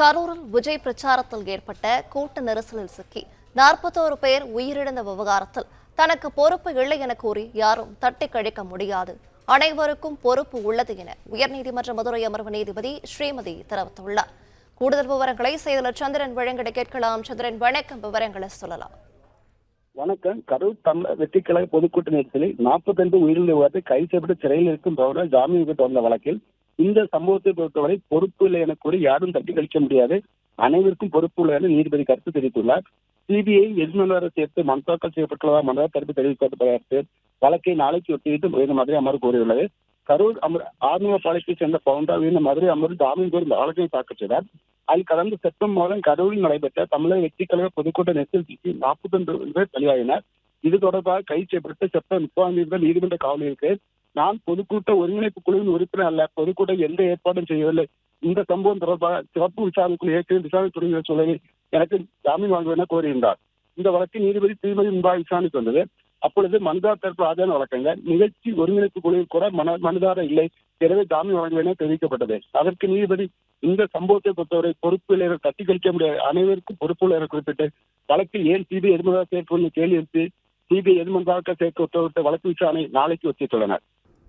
கரூரில் விஜய் பிரச்சாரத்தில் ஏற்பட்ட கூட்ட நெரிசலில் சிக்கி நாற்பத்தோரு பேர் உயிரிழந்த விவகாரத்தில் தனக்கு பொறுப்பு இல்லை என கூறி யாரும் தட்டி கழிக்க முடியாது. அனைவருக்கும் பொறுப்பு உள்ளது என உயர்நீதிமன்ற மதுரை அமர்வு நீதிபதி ஸ்ரீமதி தெரிவித்துள்ளார். கூடுதல் விவரங்களை செய்தியாளர் சந்திரன் வழங்கிட கேட்கலாம். சந்திரன் வணக்கம். விவரங்களை சொல்லலாம். வணக்கம். கரூர் தமிழ் வெற்றி பொதுக்கூட்ட பொதுக்கூட்ட நாற்பத்தி ரெண்டு உயிரிழந்த விவகாரத்தை கைது செய்யப்பட்டு சிறையில் இருக்கும் பவுடர் ஜாமீன் பெற்று வந்த வழக்கில் இந்த சம்பவத்தை பொறுத்தவரை பொறுப்பு இல்லை என கூறி யாரும் தட்டி கழிக்க முடியாது. அனைவருக்கும் பொறுப்பு இல்லை என நீதிபதி கருத்து தெரிவித்துள்ளார். சிபிஐ எதிர்மனுவரை சேர்த்து மனு தாக்கல் செய்யப்பட்டுள்ளதா மனுவார் கருத்து தெரிவிக்கப்பட்ட வழக்கை நாளைக்கு ஒத்திவைத்து உயர்ந்த மதுரை அமர்வு கூறியுள்ளது கரூர் அமர் ஆர்மீக பாலத்தை சேர்ந்த பவுண்டர் உயர்ந்த மதுரை அமர்வு ஜாமீன் கோரி இந்த வழக்கை தாக்கல் செய்தார். அதில் கடந்த செப்டம்பர் மாதம் கரூரில் நடைபெற்ற தமிழக வெற்றி கழக பொதுக்கூட்ட நெரிசல் நாற்பத்தி ஒன்று பேர் பலியாகினர் இது தொடர்பாக கைது செய்யப்பட்டு செப்டம்பர் முப்பதாம் தேதி நீதிமன்ற காவலிற்கு நான் பொதுக்கூட்ட ஒருங்கிணைப்பு குழுவின் உறுப்பினர் அல்ல. பொதுக்கூட்டம் எந்த ஏற்பாடும் செய்யவில்லை. இந்த சம்பவம் தொடர்பாக சிறப்பு விசாரணைக்குழு ஏற்கனவே விசாரணை தொடங்கிய சூழலில் எனக்கு ஜாமீன் வாங்க என கோரியிருந்தார். இந்த வழக்கு நீதிபதி திருமதி முன்பாக விசாரணைக்கு வந்தது. அப்பொழுது மனுதார் தரப்பு ஆஜரான வழக்கங்கள் நிகழ்ச்சி ஒருங்கிணைப்பு குழுவில் கூட மன மனுதாரர் இல்லை. எனவே ஜாமீன் வழங்க என தெரிவிக்கப்பட்டது. அதற்கு நீதிபதி இந்த சம்பவத்தை பொறுத்தவரை பொறுப்புகளை என தட்டி கழிக்க முடியாது. அனைவருக்கும் பொறுப்பு என குறிப்பிட்டு வழக்கில் ஏன் சிபிஐ எதிர்மதாக சேர்ப்பு கேள்வி எழுப்பி சிபிஐ எதிர்மன்றாக சேர்க்க உத்தரவிட்ட வழக்கு விசாரணை நாளைக்கு ஒத்தித்துள்ளனர்